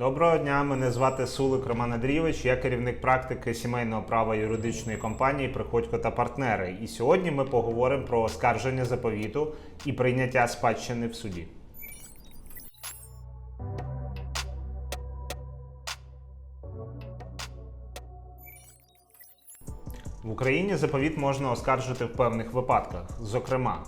Доброго дня, мене звати Сулик Роман Андрійович, я керівник практики сімейного права юридичної компанії Приходько та партнери. І сьогодні ми поговоримо про оскарження заповіту і прийняття спадщини в суді. В Україні заповіт можна оскаржити в певних випадках. Зокрема,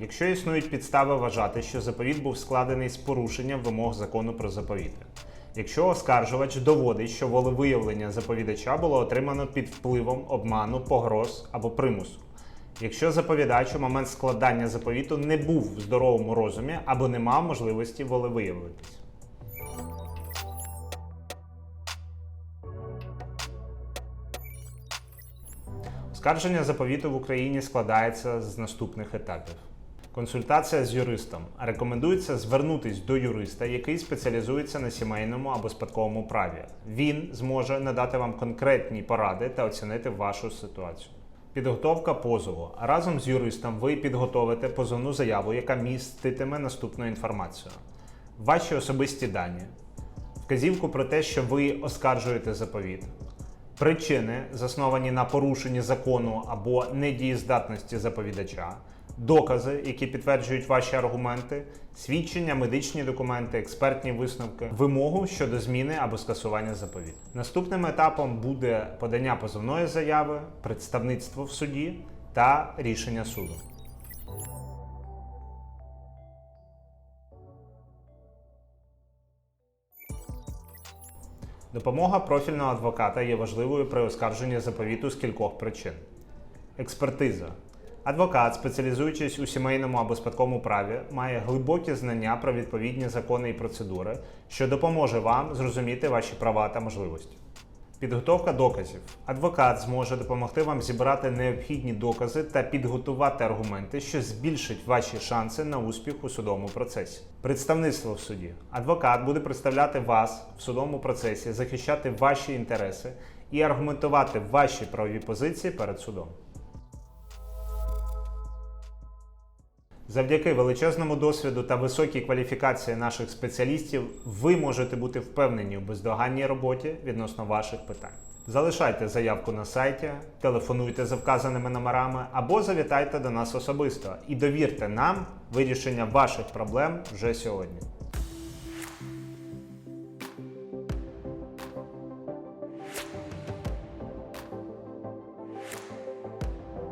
якщо існують підстави вважати, що заповіт був складений з порушенням вимог закону про заповіти. Якщо оскаржувач доводить, що волевиявлення заповідача було отримано під впливом обману, погроз або примусу. Якщо заповідач у момент складання заповіту не був в здоровому розумі або не мав можливості волевиявитись. Оскарження заповіту в Україні складається з наступних етапів. Консультація з юристом. Рекомендується звернутись до юриста, який спеціалізується на сімейному або спадковому праві. Він зможе надати вам конкретні поради та оцінити вашу ситуацію. Підготовка позову. Разом з юристом ви підготовите позовну заяву, яка міститиме наступну інформацію: ваші особисті дані, вказівку про те, що ви оскаржуєте заповіт, причини, засновані на порушенні закону або недієздатності заповідача, докази, які підтверджують ваші аргументи, свідчення, медичні документи, експертні висновки, вимогу щодо зміни або скасування заповіту. Наступним етапом буде подання позовної заяви, представництво в суді та рішення суду. Допомога профільного адвоката є важливою при оскарженні заповіту з кількох причин. Експертиза. Адвокат, спеціалізуючись у сімейному або спадковому праві, має глибокі знання про відповідні закони і процедури, що допоможе вам зрозуміти ваші права та можливості. Підготовка доказів. Адвокат зможе допомогти вам зібрати необхідні докази та підготувати аргументи, що збільшить ваші шанси на успіх у судовому процесі. Представництво в суді. Адвокат буде представляти вас в судовому процесі, захищати ваші інтереси і аргументувати ваші правові позиції перед судом. Завдяки величезному досвіду та високій кваліфікації наших спеціалістів ви можете бути впевнені у бездоганній роботі відносно ваших питань. Залишайте заявку на сайті, телефонуйте за вказаними номерами або завітайте до нас особисто і довірте нам вирішення ваших проблем вже сьогодні.